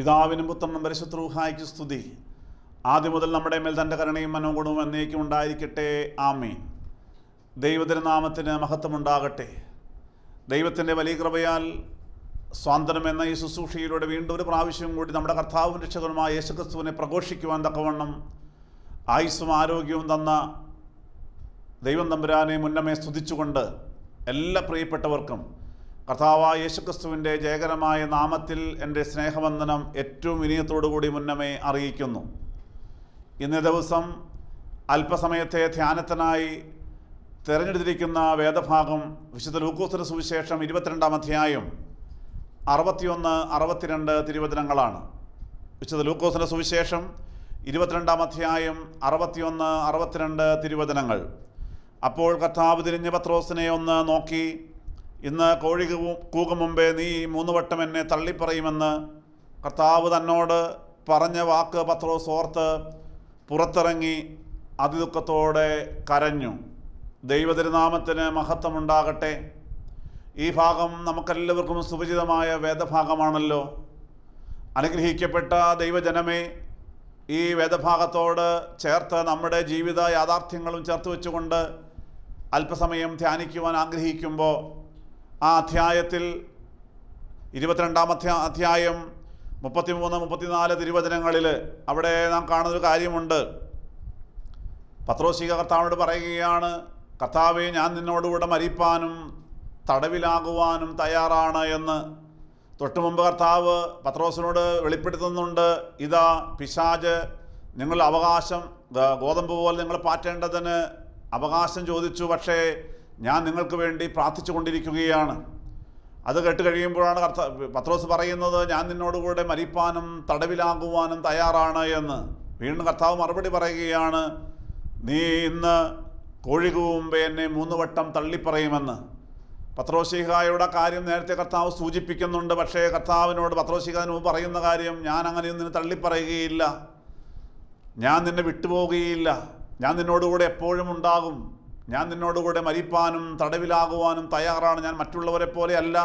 പിതാവിനും പുത്രനും പരിശുദ്ധ റൂഹായ്ക്ക് സ്തുതി. ആദ്യം മുതൽ നമ്മുടെ മേൽ തന്റെ കരുണയും മനോഗുണവും എന്നേക്കും ഉണ്ടായിരിക്കട്ടെ. ആമീൻ. ദൈവത്തിന്റെ മഹത്വമുണ്ടാകട്ടെ. ദൈവത്തിന്റെ വലിയ കൃപയാൽ സ്വാതന്ത്ര്യം എന്ന ഈ ശുശ്രൂഷയിലൂടെ വീണ്ടും ഒരു പ്രാവശ്യം കൂടി നമ്മുടെ കർത്താവും രക്ഷകനുമായ യേശുക്രിസ്തുവിനെ പ്രഘോഷിക്കുവാൻ തക്കവണ്ണം ആയുസ്സും ആരോഗ്യവും തന്ന ദൈവം തമ്പുരാനെ മുന്നമേ സ്തുതിച്ചുകൊണ്ട് എല്ലാ പ്രിയപ്പെട്ടവർക്കും കർത്താവായ യേശുക്രിസ്തുവിന്റെ ജയകരമായ നാമത്തിൽ എന്റെ സ്നേഹവന്ദനം ഏറ്റവും വിനയത്തോടുകൂടി മുന്നമേ അറിയിക്കുന്നു. ഇന്ന് ദിവസം അല്പസമയത്തെ ധ്യാനത്തിനായി തിരഞ്ഞെടുത്തിരിക്കുന്ന വേദഭാഗം വിശുദ്ധ ലൂക്കോസിന് സുവിശേഷം ഇരുപത്തിരണ്ടാം അധ്യായം അറുപത്തിയൊന്ന് അറുപത്തിരണ്ട് തിരുവചനങ്ങളാണ്. വിശുദ്ധ ലൂക്കോസിന്റെ സുവിശേഷം ഇരുപത്തിരണ്ടാം അധ്യായം അറുപത്തിയൊന്ന് അറുപത്തിരണ്ട് തിരുവചനങ്ങൾ. അപ്പോൾ കർത്താവ് തിരിഞ്ഞ് പത്രോസിനെ ഒന്ന് നോക്കി ഇന്ന് കോഴി കൂക മുമ്പേ നീ മൂന്ന് വട്ടം എന്നെ തള്ളിപ്പറയുമെന്ന് കർത്താവ് തന്നോട് പറഞ്ഞ വാക്ക് പത്രോസ് ഓർത്ത് പുറത്തിറങ്ങി അതിദുഃഖത്തോടെ കരഞ്ഞു. ദൈവതിരുനാമത്തിന് മഹത്വമുണ്ടാകട്ടെ. ഈ ഭാഗം നമുക്കെല്ലാവർക്കും സുപരിചിതമായ വേദഭാഗമാണല്ലോ. അനുഗ്രഹിക്കപ്പെട്ട ദൈവജനമേ ഈ വേദഭാഗത്തോട് ചേർത്ത് നമ്മുടെ ജീവിത യാഥാർത്ഥ്യങ്ങളും ചേർത്ത് വെച്ചുകൊണ്ട് അല്പസമയം ധ്യാനിക്കുവാൻ ആഗ്രഹിക്കുമ്പോൾ ആ അധ്യായത്തിൽ ഇരുപത്തിരണ്ടാമത്തെ അധ്യാ അധ്യായം മുപ്പത്തിമൂന്ന് മുപ്പത്തിനാല് തിരുവചനങ്ങളിൽ അവിടെ നാം കാണുന്നൊരു കാര്യമുണ്ട്. പത്രോശിക കർത്താവിനോട് പറയുകയാണ് കർത്താവെ ഞാൻ നിന്നോടുകൂടെ മരിപ്പാനും തടവിലാകുവാനും തയ്യാറാണ് എന്ന്. തൊട്ടു മുമ്പ് കർത്താവ് പത്രോസിനോട് വെളിപ്പെടുത്തുന്നുണ്ട് ഇതാ പിശാജ് നിങ്ങളുടെ അവകാശം ഗോതമ്പ് പോലെ നിങ്ങൾ പാറ്റേണ്ടതിന് അവകാശം ചോദിച്ചു പക്ഷേ ഞാൻ നിങ്ങൾക്ക് വേണ്ടി പ്രാർത്ഥിച്ചു കൊണ്ടിരിക്കുകയാണ്. അത് കേട്ട് കഴിയുമ്പോഴാണ് കർത്ത പത്രോസ് പറയുന്നത് ഞാൻ നിന്നോടുകൂടെ മരിപ്പാനും തടവിലാകുവാനും തയ്യാറാണ് എന്ന്. വീണ്ടും കർത്താവ് മറുപടി പറയുകയാണ് നീ ഇന്ന് കോഴികു മുമ്പേ എന്നെ മൂന്ന് വട്ടം തള്ളിപ്പറയുമെന്ന്. പത്രോശിഹായുടെ കാര്യം നേരത്തെ കർത്താവ് സൂചിപ്പിക്കുന്നുണ്ട് പക്ഷേ കർത്താവിനോട് പത്രോശിഹാന് മുമ്പ് പറയുന്ന കാര്യം ഞാൻ അങ്ങനെ നിന്നെ തള്ളിപ്പറയുകയില്ല. ഞാൻ നിന്നെ വിട്ടുപോകുകയില്ല ഞാൻ നിന്നോടുകൂടെ എപ്പോഴും ഉണ്ടാകും. ഞാൻ നിന്നോടുകൂടെ മരിപ്പാനും തടവിലാകുവാനും തയ്യാറാണ് ഞാൻ മറ്റുള്ളവരെ പോലെയല്ല.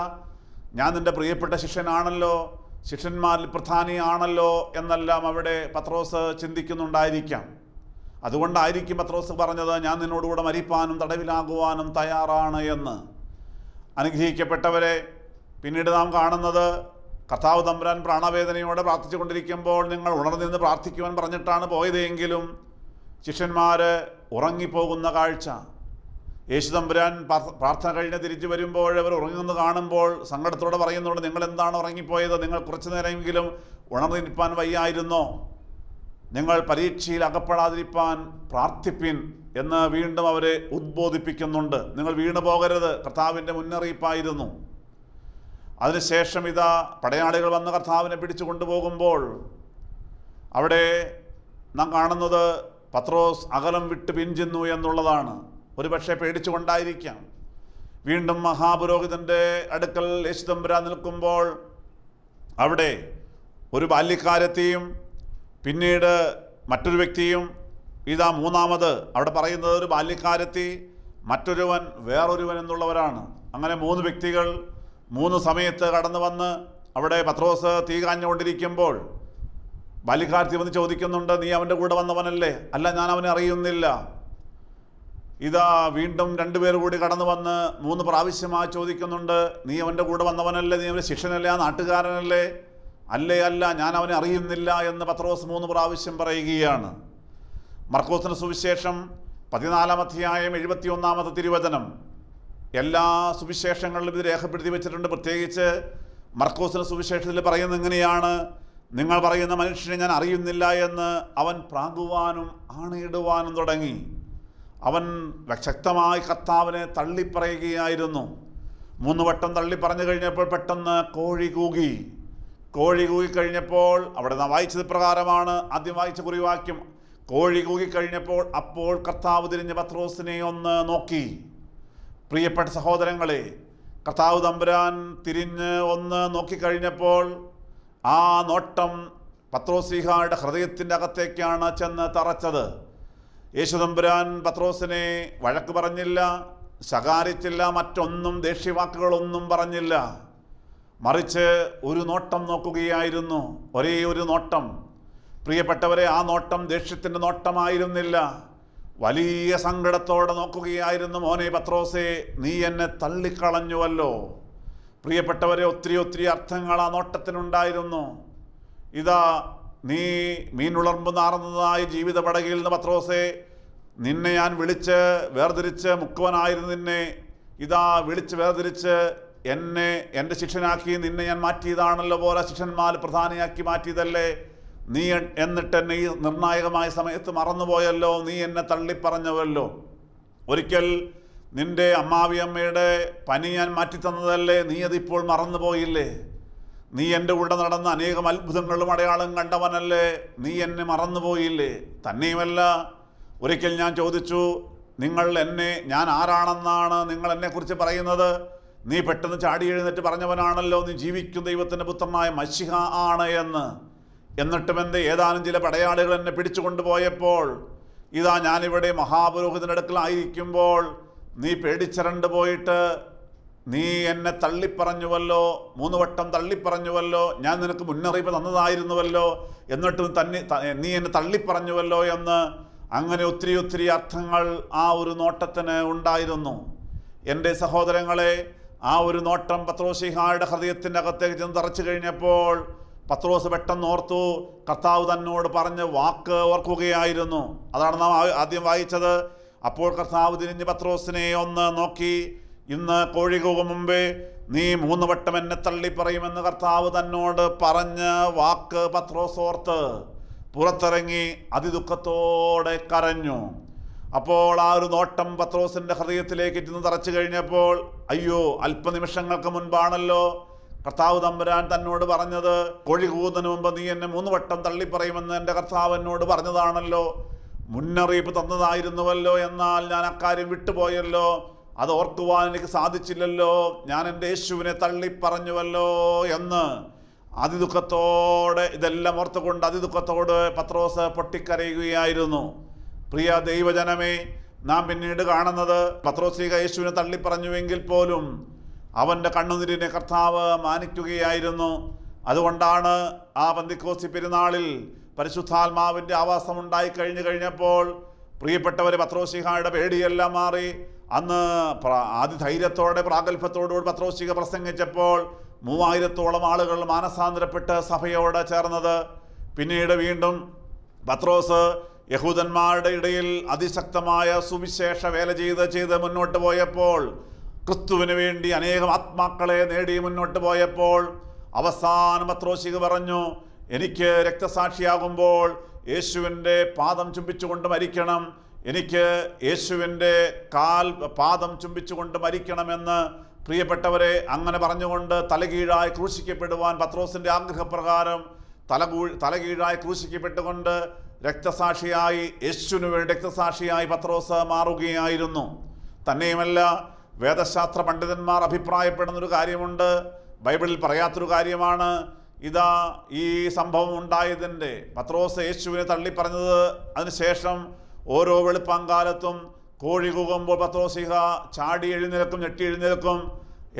ഞാൻ നിന്റെ പ്രിയപ്പെട്ട ശിഷ്യനാണല്ലോ. ശിഷ്യന്മാരിൽ പ്രധാനിയാണല്ലോ എന്നെല്ലാം അവിടെ പത്രോസ് ചിന്തിക്കുന്നുണ്ടായിരിക്കാം. അതുകൊണ്ടായിരിക്കും പത്രോസ് പറഞ്ഞത് ഞാൻ നിന്നോടുകൂടെ മരിപ്പാനും തടവിലാകുവാനും തയ്യാറാണ് എന്ന്. അനുഗ്രഹിക്കപ്പെട്ടവരെ പിന്നീട് നാം കാണുന്നത് കർത്താവ് തമ്പുരാൻ പ്രാണവേദനയോടെ പ്രാർത്ഥിച്ചു കൊണ്ടിരിക്കുമ്പോൾ നിങ്ങൾ ഉണർന്നിരുന്ന് പ്രാർത്ഥിക്കുവാൻ പറഞ്ഞിട്ടാണ് പോയതെങ്കിലും ശിഷ്യന്മാർ ഉറങ്ങിപ്പോകുന്ന കാഴ്ച. യേശു തമ്പുരാൻ പ്രാർത്ഥന കഴിഞ്ഞ് തിരിച്ചു വരുമ്പോൾ അവർ ഉറങ്ങുന്നത് കാണുമ്പോൾ സങ്കടത്തോടെ പറയുന്നുണ്ട് നിങ്ങൾ എന്താണ് ഉറങ്ങിപ്പോയത്? നിങ്ങൾ കുറച്ചു നേരമെങ്കിലും ഉണർന്നിരിപ്പാൻ വയ്യായിരുന്നോ? നിങ്ങൾ പരീക്ഷയിൽ അകപ്പെടാതിരിപ്പാൻ പ്രാർത്ഥിപ്പിൻ എന്ന് വീണ്ടും അവരെ ഉദ്ബോധിപ്പിക്കുന്നുണ്ട്. നിങ്ങൾ വീണു പോകരുത്. കർത്താവിന്റെ മുന്നറിയിപ്പായിരുന്നു. അതിനുശേഷം ഇതാ പടയാളികൾ വന്ന് കർത്താവിനെ പിടിച്ചു കൊണ്ടുപോകുമ്പോൾ അവിടെ നാം കാണുന്നത് പത്രോസ് അകലം വിട്ട് പിഞ്ചുന്നു എന്നുള്ളതാണ്. ഒരുപക്ഷെ പേടിച്ചുകൊണ്ടായിരിക്കാം. വീണ്ടും മഹാപുരോഹിതന്റെ അടുക്കൽ യേശുദമ്പുരാൻ നിൽക്കുമ്പോൾ അവിടെ ഒരു ബാല്യക്കാരത്തെയും പിന്നീട് മറ്റൊരു വ്യക്തിയും ഇതാ മൂന്നാമത് അവിടെ പറയുന്നത് ഒരു ബാല്യക്കാരത്തി മറ്റൊരുവൻ വേറൊരുവൻ എന്നുള്ളവരാണ്. അങ്ങനെ മൂന്ന് വ്യക്തികൾ മൂന്ന് സമയത്ത് കടന്നു വന്ന് അവിടെ പത്രോസ് തീ കാഞ്ഞുകൊണ്ടിരിക്കുമ്പോൾ ബാല്യക്കാരത്തി വന്ന് ചോദിക്കുന്നുണ്ട് നീ അവന്റെ കൂടെ വന്നവനല്ലേ? അല്ല ഞാൻ അവനെ അറിയുന്നില്ല. ഇതാ വീണ്ടും രണ്ടുപേർ കൂടി കടന്നു വന്ന് മൂന്ന് പ്രാവശ്യമായി ചോദിക്കുന്നുണ്ട് നീ അവന്റെ കൂടെ വന്നവനല്ലേ? നീ അവന്റെ ശിഷ്യനല്ലേ? ആ നാട്ടുകാരനല്ലേ? അല്ലേ അല്ല ഞാൻ അവനെ അറിയുന്നില്ല എന്ന് പത്രോസ് മൂന്ന് പ്രാവശ്യം പറയുകയാണ്. മർക്കോസിന് സുവിശേഷം പതിനാലാം അധ്യായം എഴുപത്തിയൊന്നാമത്തെ തിരുവചനം. എല്ലാ സുവിശേഷങ്ങളിലും ഇത് രേഖപ്പെടുത്തി വെച്ചിട്ടുണ്ട്. പ്രത്യേകിച്ച് മർക്കോസിന് സുവിശേഷത്തിൽ പറയുന്നത് എങ്ങനെയാണ് നിങ്ങൾ പറയുന്ന മനുഷ്യനെ ഞാൻ അറിയുന്നില്ല എന്ന് അവൻ പ്രാങ്കുവാനും ആണയിടുവാനും തുടങ്ങി. അവൻ ശക്തമായി കർത്താവിനെ തള്ളിപ്പറയുകയായിരുന്നു. മൂന്ന് വട്ടം തള്ളി പറഞ്ഞു കഴിഞ്ഞപ്പോൾ പെട്ടെന്ന് കോഴി കൂകി. കോഴി കൂകി കഴിഞ്ഞപ്പോൾ അവിടെ നാം വായിച്ചത് പ്രകാരമാണ് ആദ്യം വായിച്ച കുറിവാക്യം. കോഴി കൂകി കഴിഞ്ഞപ്പോൾ അപ്പോൾ കർത്താവ് തിരിഞ്ഞ് പത്രോസിനെ ഒന്ന് നോക്കി. പ്രിയപ്പെട്ട സഹോദരങ്ങളെ കർത്താവ് തമ്പുരാൻ തിരിഞ്ഞ് ഒന്ന് നോക്കിക്കഴിഞ്ഞപ്പോൾ ആ നോട്ടം പത്രോസിഹായുടെ ഹൃദയത്തിന്റെ അകത്തേക്കാണ് ചെന്ന് തറച്ചത്. യേശുതമ്പുരാൻ പത്രോസിനെ വഴക്ക് പറഞ്ഞില്ല ശകാരിച്ചില്ല മറ്റൊന്നും ദേഷ്യവാക്കുകളൊന്നും പറഞ്ഞില്ല. മറിച്ച് ഒരു നോട്ടം നോക്കുകയായിരുന്നു ഒരേ ഒരു നോട്ടം. പ്രിയപ്പെട്ടവരെ ആ നോട്ടം ദേഷ്യത്തിന്റെ നോട്ടമായിരുന്നില്ല. വലിയ സങ്കടത്തോടെ നോക്കുകയായിരുന്നു മോനെ പത്രോസെ നീ എന്നെ തള്ളിക്കളഞ്ഞുവല്ലോ. പ്രിയപ്പെട്ടവരെ ഒത്തിരി ഒത്തിരി അർത്ഥങ്ങൾ ആ നോട്ടത്തിനുണ്ടായിരുന്നു. ഇതാ നീ മീനുളർമ്പ് നാറുന്നതായ ജീവിത പടകയിൽ നിന്ന് പത്രോസേ നിന്നെ ഞാൻ വിളിച്ച് വേർതിരിച്ച് മുക്കുവനായിരുന്നു നിന്നെ ഇതാ വിളിച്ച് വേർതിരിച്ച് എന്നെ എന്റെ ശിക്ഷനാക്കി നിന്നെ ഞാൻ മാറ്റിയതാണല്ലോ പോലെ ശിഷ്യന്മാർ പ്രധാനിയാക്കി മാറ്റിയതല്ലേ. നീ എന്നിട്ട് എന്നെ ഈ നിർണായകമായ സമയത്ത് മറന്നുപോയല്ലോ നീ എന്നെ തള്ളിപ്പറഞ്ഞവല്ലോ. ഒരിക്കൽ നിന്റെ അമ്മാവിയമ്മയുടെ പനി ഞാൻ മാറ്റിത്തന്നതല്ലേ നീ അതിപ്പോൾ മറന്നുപോയില്ലേ? നീ എന്റെ കൂടെ നടന്ന അനേകം അത്ഭുതങ്ങളും അടയാളം കണ്ടവനല്ലേ? നീ എന്നെ മറന്നുപോയില്ലേ? തന്നെയുമല്ല. ഒരിക്കൽ ഞാൻ ചോദിച്ചു നിങ്ങൾ എന്നെ ഞാൻ ആരാണെന്നാണ് നിങ്ങൾ എന്നെക്കുറിച്ച് പറയുന്നത്? നീ പെട്ടെന്ന് ചാടി എഴുന്നേറ്റ് പറഞ്ഞവനാണല്ലോ. നീ ജീവിക്കും ദൈവത്തിന്റെ പുത്രനായ മഷിഹ ആണ് എന്ന്. എന്നിട്ടും എന്റെ ഏതാനും ചില പടയാളികൾ എന്നെ പിടിച്ചു കൊണ്ടുപോയപ്പോൾ ഇതാ ഞാനിവിടെ മഹാപുരോഹിതന്റെ അടുക്കലായിരിക്കുമ്പോൾ നീ പേടിച്ചരണ്ട് പോയിട്ട് നീ എന്നെ തള്ളിപ്പറഞ്ഞുവല്ലോ മൂന്ന് വട്ടം തള്ളിപ്പറഞ്ഞുവല്ലോ ഞാൻ നിനക്ക് മുന്നറിയിപ്പ് തന്നതായിരുന്നുവല്ലോ എന്നിട്ടും തന്നെ നീ എന്നെ തള്ളിപ്പറഞ്ഞുവല്ലോ എന്ന് അങ്ങനെ ഒത്തിരി ഒത്തിരി അർത്ഥങ്ങൾ ആ ഒരു നോട്ടത്തിന് ഉണ്ടായിരുന്നു. എന്റെ സഹോദരങ്ങളെ ആ ഒരു നോട്ടം പത്രോസിഹായുടെ ഹൃദയത്തിന്റെ അകത്തേക്ക് ചെന്ന് തറച്ചു കഴിഞ്ഞപ്പോൾ പത്രോസ് പെട്ടെന്ന് ഓർത്തു കർത്താവ് തന്നോട് പറഞ്ഞ വാക്ക് ഓർക്കുകയായിരുന്നു. അതാണ് നാം ആദ്യം വായിച്ചത്. അപ്പോൾ കർത്താവ് തിരിഞ്ഞ് പത്രോസിനെ ഒന്ന് നോക്കി ഇന്ന് കോഴി കൂകും മുമ്പേ നീ മൂന്ന് വട്ടം എന്നെ തള്ളി പറയുമെന്ന് കർത്താവ് തന്നോട് പറഞ്ഞ് വാക്ക് പത്രോസോർത്ത് പുറത്തിറങ്ങി അതിദുഃഖത്തോടെ കരഞ്ഞു. അപ്പോൾ ആ ഒരു നോട്ടം പത്രോസിന്റെ ഹൃദയത്തിലേക്ക് ചെന്ന് തറച്ചു കഴിഞ്ഞപ്പോൾ അയ്യോ അല്പനിമിഷങ്ങൾക്ക് മുൻപാണല്ലോ കർത്താവ് തമ്പുരാൻ തന്നോട് പറഞ്ഞത്. കോഴി കൂകുന്നതിന് മുമ്പ് നീ എന്നെ മൂന്ന് വട്ടം തള്ളിപ്പറയുമെന്ന് എന്റെ കർത്താവ് എന്നോട് പറഞ്ഞതാണല്ലോ. മുന്നറിയിപ്പ് തന്നതായിരുന്നുവല്ലോ എന്നാൽ ഞാൻ അക്കാര്യം വിട്ടുപോയല്ലോ. അത് ഓർക്കുവാൻ എനിക്ക് സാധിച്ചില്ലല്ലോ. ഞാൻ എന്റെ യേശുവിനെ തള്ളിപ്പറഞ്ഞുവല്ലോ എന്ന്. അതിദുഃഖത്തോടെ ഇതെല്ലാം ഓർത്തുകൊണ്ട് അതിദുഃഖത്തോട് പത്രോസ് പൊട്ടിക്കരയുകയായിരുന്നു. പ്രിയ ദൈവജനമേ നാം പിന്നീട് കാണുന്നത് പത്രോസിക യേശുവിനെ തള്ളിപ്പറഞ്ഞുവെങ്കിൽ പോലും അവന്റെ കണ്ണുനീരിനെ കർത്താവ് മാനിക്കുകയായിരുന്നു. അതുകൊണ്ടാണ് ആ പന്തിക്കോസി പെരുന്നാളിൽ പരിശുദ്ധാത്മാവിന്റെ ആവാസമുണ്ടായി കഴിഞ്ഞു കഴിഞ്ഞപ്പോൾ പ്രിയപ്പെട്ടവർ പത്രോസിഹായുടെ പേടിയെല്ലാം മാറി. അന്ന് ആദ്യ അതിധൈര്യത്തോടെ പ്രാഗൽഭ്യത്തോടുകൂടി പത്രോശിക പ്രസംഗിച്ചപ്പോൾ മൂവായിരത്തോളം ആളുകൾ മാനസാന്തരപ്പെട്ട് സഭയോട് ചേർന്നത്. പിന്നീട് വീണ്ടും പത്രോസ് യഹൂദന്മാരുടെ ഇടയിൽ അതിശക്തമായ സുവിശേഷ വേല ചെയ്ത് ചെയ്ത് മുന്നോട്ട് പോയപ്പോൾ ക്രിസ്തുവിന് വേണ്ടി അനേകം ആത്മാക്കളെ നേടി മുന്നോട്ട് പോയപ്പോൾ അവസാനം പത്രോശിക പറഞ്ഞു എനിക്ക് രക്തസാക്ഷിയാകുമ്പോൾ യേശുവിന്റെ പാദം ചുംബിച്ചുകൊണ്ട് മരിക്കണം. എനിക്ക് യേശുവിന്റെ കാൽ പാദം ചുംബിച്ചുകൊണ്ട് മരിക്കണമെന്ന് പ്രിയപ്പെട്ടവരെ അങ്ങനെ പറഞ്ഞുകൊണ്ട് തലകീഴായി ക്രൂശിക്കപ്പെടുവാൻ പത്രോസിന്റെ ആഗ്രഹപ്രകാരം തലകൂ തലകീഴായി ക്രൂശിക്കപ്പെട്ടുകൊണ്ട് രക്തസാക്ഷിയായി യേശുവിന് വേണ്ടി രക്തസാക്ഷിയായി പത്രോസ് മാറുകയായിരുന്നു. തന്നെയുമല്ല വേദശാസ്ത്ര പണ്ഡിതന്മാർ അഭിപ്രായപ്പെടുന്നൊരു കാര്യമുണ്ട്. ബൈബിളിൽ പറയാത്തൊരു കാര്യമാണ് ഇതാ ഈ സംഭവം ഉണ്ടായതിന്റെ. പത്രോസ് യേശുവിനെ തള്ളിപ്പറഞ്ഞത്. അതിനുശേഷം ഓരോ വെളുപ്പാങ്കാലത്തും കോഴി കൂകുമ്പോൾ പത്രോസിഹ ചാടി എഴുന്നേൽക്കും ഞെട്ടി എഴുന്നേൽക്കും.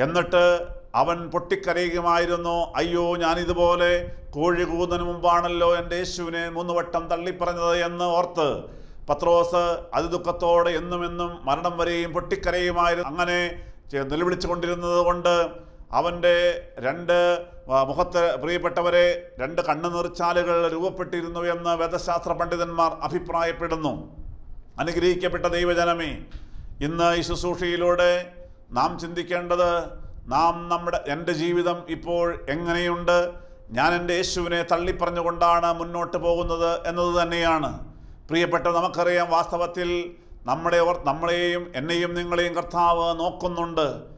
എന്നിട്ട് അവൻ പൊട്ടിക്കരയുമായിരുന്നു അയ്യോ ഞാനിതുപോലെ കോഴി കൂകുന്നതിന് മുമ്പാണല്ലോ എന്റെ യേശുവിനെ മൂന്ന് വട്ടം തള്ളിപ്പറഞ്ഞത് എന്ന് ഓർത്ത് പത്രോസ് അതിദുഃഖത്തോടെ എന്നും എന്നും മരണം വരെയും പൊട്ടിക്കരയുമായിരുന്നു. അങ്ങനെ നിലവിളിച്ചു കൊണ്ടിരുന്നത് കൊണ്ട് അവന്റെ രണ്ട് മുഖത്ത് പ്രിയപ്പെട്ടവരെ രണ്ട് കണ്ണു നീർച്ചാലുകൾ രൂപപ്പെട്ടിരുന്നു എന്ന് വേദശാസ്ത്ര പണ്ഡിതന്മാർ അഭിപ്രായപ്പെടുന്നു. അനുഗ്രഹിക്കപ്പെട്ട ദൈവജനമേ ഇന്ന് ഈ ശുശ്രൂഷയിലൂടെ നാം ചിന്തിക്കേണ്ടത് നാം നമ്മുടെ എന്റെ ജീവിതം ഇപ്പോൾ എങ്ങനെയുണ്ട്? ഞാൻ എന്റെ യേശുവിനെ തള്ളിപ്പറഞ്ഞുകൊണ്ടാണ് മുന്നോട്ട് പോകുന്നത് എന്നത് തന്നെയാണ്. പ്രിയപ്പെട്ട നമുക്കറിയാം വാസ്തവത്തിൽ നമ്മുടെ നമ്മളെയും എന്നെയും നിങ്ങളെയും കർത്താവ് നോക്കുന്നുണ്ട്.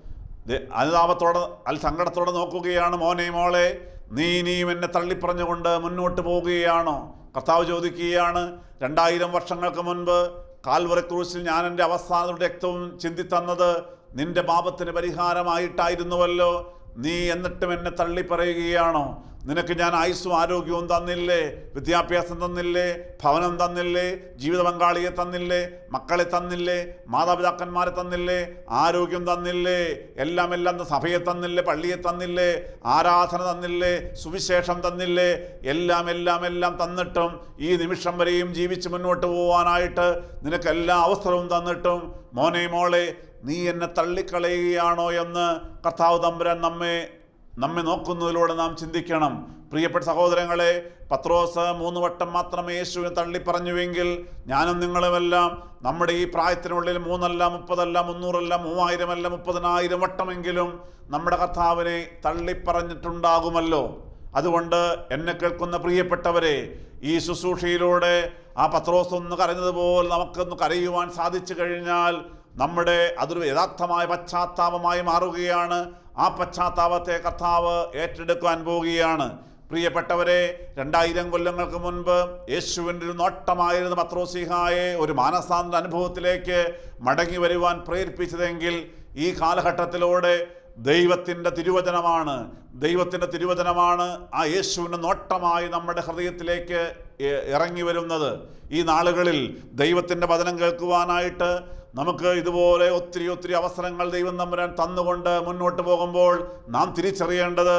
അനുതാപത്തോടെ അൽ സങ്കടത്തോടെ നോക്കുകയാണ് മോനെ മോളെ. നീ ഇനിയും എന്നെ തള്ളിപ്പറഞ്ഞുകൊണ്ട് മുന്നോട്ട് പോവുകയാണോ? കർത്താവ് ചോദിക്കുകയാണ് രണ്ടായിരം വർഷങ്ങൾക്ക് മുൻപ് കാൽവറി ക്രൂശിൽ ഞാൻ എന്റെ അവസാന രക്തവും ചിന്തിത്തന്നത് നിന്റെ പാപത്തിന് പരിഹാരമായിട്ടായിരുന്നുവല്ലോ. നീ എന്നിട്ടും എന്നെ തള്ളിപ്പറയുകയാണോ? നിനക്ക് ഞാൻ ആയുസ്സും ആരോഗ്യവും തന്നില്ലേ വിദ്യാഭ്യാസം തന്നില്ലേ ഭവനം തന്നില്ലേ ജീവിത പങ്കാളിയെ തന്നില്ലേ മക്കളെ തന്നില്ലേ മാതാപിതാക്കന്മാരെ തന്നില്ലേ ആരോഗ്യം തന്നില്ലേ എല്ലാം എല്ലാം സഭയെ തന്നില്ലേ പള്ളിയെ തന്നില്ലേ ആരാധന തന്നില്ലേ സുവിശേഷം തന്നില്ലേ എല്ലാം എല്ലാം എല്ലാം തന്നിട്ടും ഈ നിമിഷം വരെയും ജീവിച്ച് മുന്നോട്ട് പോകാനായിട്ട് നിനക്ക് എല്ലാ അവസരവും തന്നിട്ടും മോനെ മോളെ നീ എന്നെ തള്ളിക്കളയുകയാണോ എന്ന് കർത്താവ് തമ്പുരാൻ നമ്മെ നമ്മെ നോക്കുന്നതിലൂടെ നാം ചിന്തിക്കണം. പ്രിയപ്പെട്ട സഹോദരങ്ങളെ പത്രോസ് മൂന്ന് വട്ടം മാത്രമേ യേശുവിനെ തള്ളിപ്പറഞ്ഞുവെങ്കിൽ ഞാനും നിങ്ങളുമെല്ലാം നമ്മുടെ ഈ പ്രായത്തിനുള്ളിൽ മൂന്നല്ല മുപ്പതല്ല മുന്നൂറല്ല മൂവായിരമല്ല മുപ്പതിനായിരം വട്ടമെങ്കിലും നമ്മുടെ കർത്താവിനെ തള്ളിപ്പറഞ്ഞിട്ടുണ്ടാകുമല്ലോ അതുകൊണ്ട് എന്നെ കേൾക്കുന്ന പ്രിയപ്പെട്ടവരെ ഈ ശുശ്രൂഷയിലൂടെ ആ പത്രോസ് ഒന്ന് കരഞ്ഞതുപോലെ നമുക്കൊന്ന് കരയുവാൻ സാധിച്ചു കഴിഞ്ഞാൽ നമ്മുടെ അതൊരു യഥാർത്ഥമായ പശ്ചാത്താപമായി മാറുകയാണ്. ആ പശ്ചാത്താപത്തെ കർത്താവ് ഏറ്റെടുക്കാൻ പോവുകയാണ്. പ്രിയപ്പെട്ടവരെ രണ്ടായിരം കൊല്ലങ്ങൾക്ക് മുൻപ് യേശുവിന്റെ ഒരു നോട്ടമായിരുന്ന പത്രോസിഹായെ ഒരു മാനസാന്തര അനുഭവത്തിലേക്ക് മടങ്ങി വരുവാൻ പ്രേരിപ്പിച്ചതെങ്കിൽ ഈ കാലഘട്ടത്തിലൂടെ ദൈവത്തിന്റെ തിരുവചനമാണ് ദൈവത്തിന്റെ തിരുവചനമാണ് ആ യേശുവിന്റെ നോട്ടമായി നമ്മുടെ ഹൃദയത്തിലേക്ക് ഇറങ്ങി വരുന്നത്. ഈ നാളുകളിൽ ദൈവത്തിന്റെ വചനം കേൾക്കുവാനായിട്ട് നമുക്ക് ഇതുപോലെ ഒത്തിരി ഒത്തിരി അവസരങ്ങൾ ദൈവം തമ്പുരാൻ തന്നുകൊണ്ട് മുന്നോട്ട് പോകുമ്പോൾ നാം തിരിച്ചറിയേണ്ടത്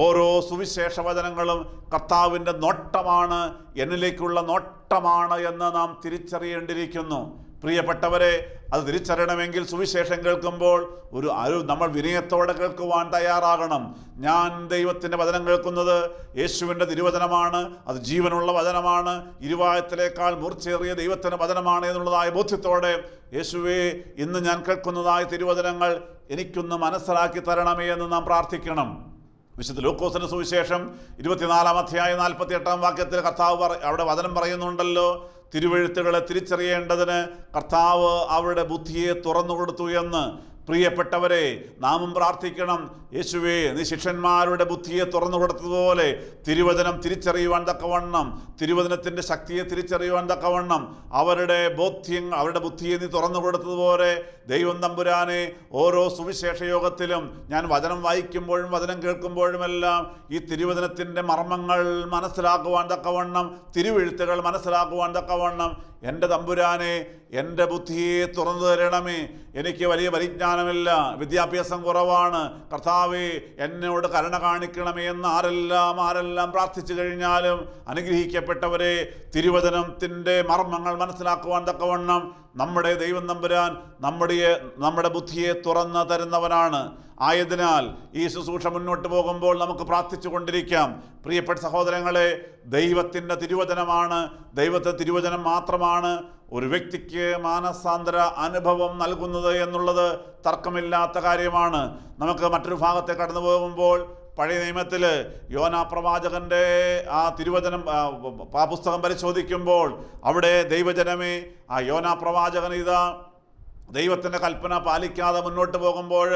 ഓരോ സുവിശേഷ വചനങ്ങളും കർത്താവിന്റെ നോട്ടമാണ് എന്നിലേക്കുള്ള നോട്ടമാണ് എന്ന് നാം തിരിച്ചറിയേണ്ടിയിരിക്കുന്നു. പ്രിയപ്പെട്ടവരെ അത് തിരിച്ചറിയണമെങ്കിൽ സുവിശേഷം കേൾക്കുമ്പോൾ ഒരു ഒരു നമ്മൾ വിനയത്തോടെ കേൾക്കുവാൻ തയ്യാറാകണം. ഞാൻ ദൈവത്തിന്റെ വചനം കേൾക്കുന്നത് യേശുവിന്റെ തിരുവചനമാണ്. അത് ജീവനുള്ള വചനമാണ്. ഇരുവായത്തിലേക്കാൾ മൂർച്ചയേറിയ ദൈവത്തിന്റെ വചനമാണ് എന്നുള്ളതായ ബോധ്യത്തോടെ യേശുവേ ഇന്ന് ഞാൻ കേൾക്കുന്നതായ തിരുവചനങ്ങൾ എനിക്കൊന്ന് മനസ്സിലാക്കി തരണമേ എന്ന് നാം പ്രാർത്ഥിക്കണം. വിശുദ്ധ ലൂക്കോസിന്റെ സുവിശേഷം ഇരുപത്തിനാലാം അധ്യായം നാൽപ്പത്തി എട്ടാം വാക്യത്തിൽ കർത്താവ് അവിടെ വചനം പറയുന്നുണ്ടല്ലോ തിരുവെഴുത്തുകളെ തിരിച്ചറിയേണ്ടതിന് കർത്താവ് അവരുടെ ബുദ്ധിയെ തുറന്നു കൊടുത്തു എന്ന് പ്രിയപ്പെട്ടവരെ നാമം പ്രാർത്ഥിക്കണം. യേശുവേ നീ ശിഷ്യന്മാരുടെ ബുദ്ധിയെ തുറന്നു കൊടുത്തതുപോലെ തിരുവചനം തിരിച്ചറിയുവാൻ തക്കവണ്ണം തിരുവചനത്തിന്റെ ശക്തിയെ തിരിച്ചറിയുവാൻ തക്കവണ്ണം അവരുടെ ബോധ്യം അവരുടെ ബുദ്ധിയെ നീ തുറന്നു കൊടുത്തതുപോലെ ദൈവം തമ്പുരാനെ ഓരോ സുവിശേഷ യോഗത്തിലും ഞാൻ വചനം വായിക്കുമ്പോഴും വചനം കേൾക്കുമ്പോഴുമെല്ലാം ഈ തിരുവചനത്തിന്റെ മർമ്മങ്ങൾ മനസ്സിലാക്കുവാൻ തക്കവണ്ണം തിരുവെഴുത്തുകൾ മനസ്സിലാക്കുവാൻ തക്കവണ്ണം എന്റെ തമ്പുരാനെ എന്റെ ബുദ്ധിയെ തുറന്നു തരണമേ. എനിക്ക് വലിയ പരിജ്ഞാനമില്ല. വിദ്യാഭ്യാസം കുറവാണ്. കർത്താവെ എന്നോട് കരുണ കാണിക്കണമേ എന്ന് ആരെല്ലാം ആരെല്ലാം പ്രാർത്ഥിച്ചു കഴിഞ്ഞാലും അനുഗ്രഹിക്കപ്പെട്ടവരെ തിരുവചനത്തിന്റെ മർമ്മങ്ങൾ മനസ്സിലാക്കുവാൻ തക്കവണ്ണം നമ്മുടെ ദൈവം നമ്പുരാൻ നമ്മുടെ നമ്മുടെ ബുദ്ധിയെ തുറന്നു തരുന്നവനാണ്. ആയതിനാൽ ഈ ശുശ്രൂഷ മുന്നോട്ട് പോകുമ്പോൾ നമുക്ക് പ്രാർത്ഥിച്ചു കൊണ്ടിരിക്കാം. പ്രിയപ്പെട്ട സഹോദരങ്ങളെ ദൈവത്തിന്റെ തിരുവചനമാണ്. ദൈവത്തെ തിരുവചനം മാത്രമാണ് ഒരു വ്യക്തിക്ക് മാനസാന്തര അനുഭവം നൽകുന്നത് എന്നുള്ളത് തർക്കമില്ലാത്ത കാര്യമാണ്. നമുക്ക് മറ്റൊരു ഭാഗത്തെ കടന്നു പോകുമ്പോൾ പഴയ നിയമത്തിൽ യോനാ പ്രവാചകന്റെ ആ തിരുവചനം ആ പുസ്തകം പരിശോധിക്കുമ്പോൾ അവിടെ ദൈവജനമേ ആ യോനാ പ്രവാചകൻ ഇതാ ദൈവത്തിന്റെ കൽപ്പന പാലിക്കാതെ മുന്നോട്ട് പോകുമ്പോൾ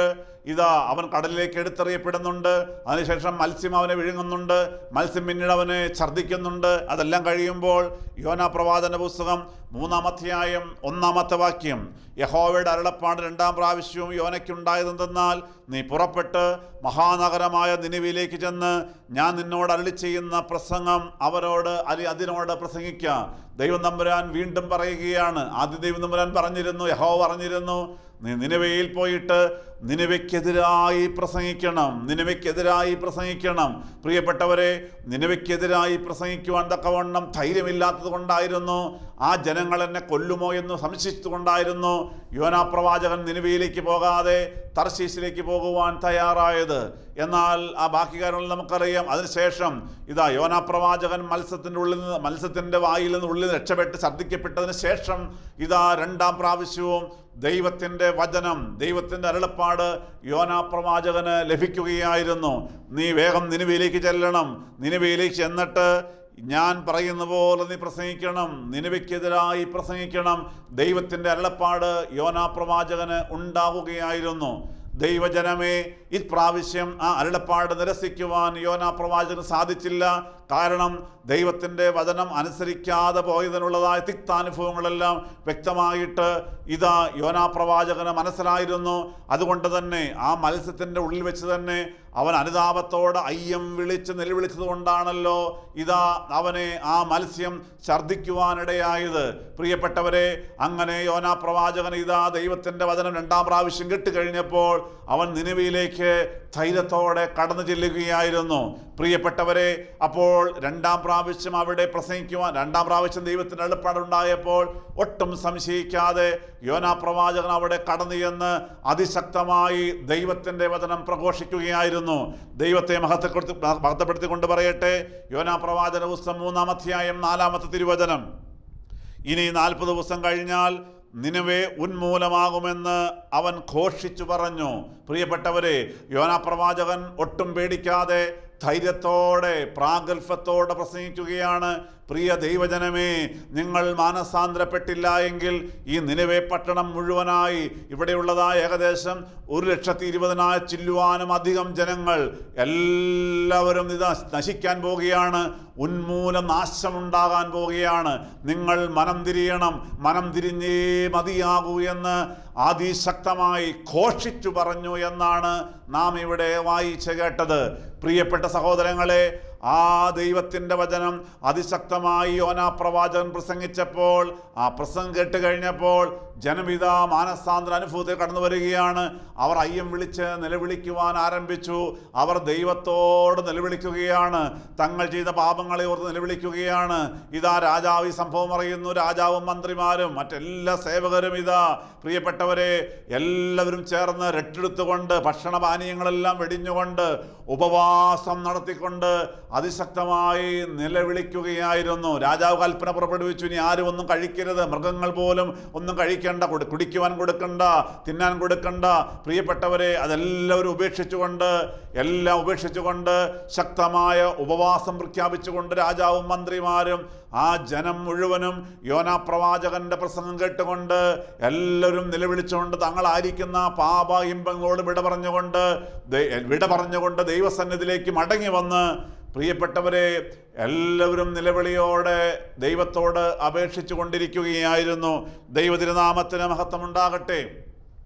ഇതാ അവൻ കടലിലേക്ക് എടുത്തെറിയപ്പെടുന്നുണ്ട്. അതിനുശേഷം മത്സ്യം അവനെ വിഴുങ്ങുന്നുണ്ട്. മത്സ്യം പിന്നീട് അവനെ ഛർദ്ദിക്കുന്നുണ്ട്. അതെല്ലാം കഴിയുമ്പോൾ യോന പ്രവാചന പുസ്തകം മൂന്നാം അധ്യായം ഒന്നാമത്തെ വാക്യം യഹോവയുടെ അരുളപ്പാട് രണ്ടാം പ്രാവശ്യവും യോനയ്ക്കുണ്ടായതെന്തെന്നാൽ നീ പുറപ്പെട്ട് മഹാനഗരമായ നിനവിയിലേക്ക് ചെന്ന് ഞാൻ നിന്നോട് അരളി ചെയ്യുന്ന പ്രസംഗം അവരോട് അരി അതിനോട് പ്രസംഗിക്കുക ദൈവം നമ്പുരാൻ വീണ്ടും പറയുകയാണ്. ആദ്യ ദൈവം നമ്പുരാൻ പറഞ്ഞിരുന്നു യഹോ പറഞ്ഞിരുന്നു നീ നിലവയിൽ പോയിട്ട് നിലവയ്ക്കെതിരായി പ്രസംഗിക്കണം നിലവയ്ക്കെതിരായി പ്രസംഗിക്കണം. പ്രിയപ്പെട്ടവരെ നിലവയ്ക്കെതിരായി പ്രസംഗിക്കുവാൻ തക്കവണ്ണം ധൈര്യമില്ലാത്തത് കൊണ്ടായിരുന്നു ആ ജനങ്ങൾ എന്നെ കൊല്ലുമോ എന്ന് സംശയിച്ചുകൊണ്ടായിരുന്നു യോനാ പ്രവാചകൻ നിലവിയിലേക്ക് പോകാതെ തർശീസിലേക്ക് പോകുവാൻ തയ്യാറായത്. എന്നാൽ ആ ബാക്കി കാര്യങ്ങൾ നമുക്കറിയാം. അതിനുശേഷം ഇതാ യോനാ പ്രവാചകൻ മത്സ്യത്തിന്റെ ഉള്ളിൽ നിന്ന് മത്സ്യത്തിന്റെ വായിൽ നിന്ന് ഉള്ളിൽ നിന്ന് രക്ഷപ്പെട്ട് ഛർദ്ദിക്കപ്പെട്ടതിന് ശേഷം ഇതാ രണ്ടാം പ്രാവശ്യവും ദൈവത്തിന്റെ വചനം ദൈവത്തിന്റെ അരുളപ്പാട് യോനാ പ്രവാചകന് ലഭിക്കുകയായിരുന്നു. നീ വേഗം നിനുവയിലേക്ക് ചെല്ലണം. നിനുവയിലേക്ക് ചെന്നിട്ട് ഞാൻ പറയുന്ന പോലെ നീ പ്രസംഗിക്കണം നിനവിക്കെതിരായി പ്രസംഗിക്കണം. ദൈവത്തിന്റെ അരുളപ്പാട് യോനാ പ്രവാചകന് ഉണ്ടാവുകയായിരുന്നു. ദൈവജനമേ ഇപ്രാവശ്യം ആ അരുളപ്പാട് നിരസിക്കുവാൻ യോനാ പ്രവാചകന് സാധിച്ചില്ല. കാരണം ദൈവത്തിന്റെ വചനം അനുസരിക്കാതെ പോയതിനുള്ളതായ തിക്താനുഭവങ്ങളെല്ലാം വ്യക്തമായിട്ട് ഇതാ യോനാ പ്രവാചകന് മനസ്സിലായിരുന്നു. അതുകൊണ്ട് തന്നെ ആ മത്സ്യത്തിന്റെ ഉള്ളിൽ വെച്ച് തന്നെ അവൻ അനുതാപത്തോടെ അയ്യം വിളിച്ച് നിലവിളിച്ചത് കൊണ്ടാണല്ലോ ഇതാ അവനെ ആ മത്സ്യം ഛർദ്ദിക്കുവാനിടയായത്. പ്രിയപ്പെട്ടവരെ അങ്ങനെ യോനാ പ്രവാചകൻ ഇതാ ദൈവത്തിന്റെ വചനം രണ്ടാം പ്രാവശ്യം കിട്ടുകഴിഞ്ഞപ്പോൾ അവൻ നിലവിലേക്ക് ധൈര്യത്തോടെ കടന്നു ചെല്ലുകയായിരുന്നു. പ്രിയപ്പെട്ടവരെ അപ്പോൾ രണ്ടാം പ്രാവശ്യം അവിടെ പ്രസംഗിക്കുവാൻ രണ്ടാം പ്രാവശ്യം ദൈവത്തിന് എളുപ്പമുണ്ടായപ്പോൾ ഒട്ടും സംശയിക്കാതെ യോനാ പ്രവാചകൻ അവിടെ കടന്നു എന്ന് അതിശക്തമായി ദൈവത്തിന്റെ വചനം പ്രഘോഷിക്കുകയായിരുന്നു. ദൈവത്തെ മഹത്വപ്പെടുത്തി മഹത്വപ്പെടുത്തിക്കൊണ്ട് പറയട്ടെ യോനാ പ്രവാചന പുസ്തകം മൂന്നാം അധ്യായം നാലാമത്തെ തിരുവചനം. ഇനി നാൽപ്പത് ദിവസം കഴിഞ്ഞാൽ നിനവേ ഉന്മൂലമാകുമെന്ന് അവൻ ഘോഷിച്ചു പറഞ്ഞു. പ്രിയപ്പെട്ടവരെ യോനാ പ്രവാചകൻ ഒട്ടും പേടിക്കാതെ ധൈര്യത്തോടെ പ്രാഗൽഭ്യത്തോടെ പ്രസംഗിക്കുകയാണ് പ്രിയ ദൈവജനമേ നിങ്ങൾ മാനസാന്തരപ്പെട്ടില്ല എങ്കിൽ ഈ നിലവേ പട്ടണം മുഴുവനായി ഇവിടെയുള്ളതായ ഏകദേശം ഒരു ലക്ഷത്തി ഇരുപതിനായിരം ചില്ലുവാനും അധികം ജനങ്ങൾ എല്ലാവരും ഇത് നശിക്കാൻ പോവുകയാണ് ഉന്മൂല നാശമുണ്ടാകാൻ പോവുകയാണ് നിങ്ങൾ മനം തിരിയണം മനം തിരിഞ്ഞേ മതിയാകൂ എന്ന് അതിശക്തമായി ഘോഷിച്ചു പറഞ്ഞു എന്നാണ് നാം ഇവിടെ വായിച്ചു കേട്ടത്. പ്രിയപ്പെട്ട സഹോദരങ്ങളെ ആ ദൈവത്തിന്റെ വചനം അതിശക്തമായി യോനാ പ്രവാചകൻ പ്രസംഗിച്ചപ്പോൾ ആ പ്രസംഗം കേട്ട് കഴിഞ്ഞപ്പോൾ ജനമിത മാനസാന്തര അനുഭവത്തിൽ കടന്നു വരികയാണ്. അവർ അയ്യം വിളിച്ച് നിലവിളിക്കുവാൻ ആരംഭിച്ചു. അവർ ദൈവത്തോട് നിലവിളിക്കുകയാണ്. തങ്ങൾ ചെയ്ത പാപങ്ങളെ ഓർത്ത് നിലവിളിക്കുകയാണ്. ഇതാ രാജാവ് ഈ സംഭവം അറിയുന്നു. രാജാവും മന്ത്രിമാരും മറ്റെല്ലാ സേവകരും ഇതാ. പ്രിയപ്പെട്ടവരെ എല്ലാവരും ചേർന്ന് രട്ടെടുത്തുകൊണ്ട് ഭക്ഷണപാനീയങ്ങളെല്ലാം വെടിഞ്ഞുകൊണ്ട് ഉപവാസം നടത്തിക്കൊണ്ട് അതിശക്തമായി നിലവിളിക്കുകയായിരുന്നു. രാജാവ് കൽപ്പന പുറപ്പെടുവിച്ചു. ഇനി ആരും ഒന്നും കഴിക്കരുത്. മൃഗങ്ങൾ പോലും ഒന്നും കഴിക്കേണ്ട. കൊടു- കുടിക്കുവാൻ കൊടുക്കണ്ട. തിന്നാൻ കൊടുക്കണ്ട. പ്രിയപ്പെട്ടവരെ അതെല്ലാവരും ഉപേക്ഷിച്ചുകൊണ്ട് എല്ലാം ഉപേക്ഷിച്ചുകൊണ്ട് ശക്തമായ ഉപവാസം പ്രഖ്യാപിച്ചുകൊണ്ട് രാജാവും മന്ത്രിമാരും ആ ജനം മുഴുവനും യോനാ പ്രവാചകന്റെ പ്രസംഗം കേട്ടുകൊണ്ട് എല്ലാവരും നിലവിളിച്ചുകൊണ്ട് തങ്ങളായിരിക്കുന്ന പാപ ഇമ്പങ്ങളോട് വിട പറഞ്ഞുകൊണ്ട് വിട പറഞ്ഞുകൊണ്ട് ദൈവസന്നിധിയിലേക്ക് മടങ്ങി വന്ന് പ്രിയപ്പെട്ടവരെ എല്ലാവരും നിലവിളിയോടെ ദൈവത്തോട് അപേക്ഷിച്ചു കൊണ്ടിരിക്കുകയായിരുന്നു ദൈവതിരുനാമത്തിന് മഹത്വമുണ്ടാകട്ടെ.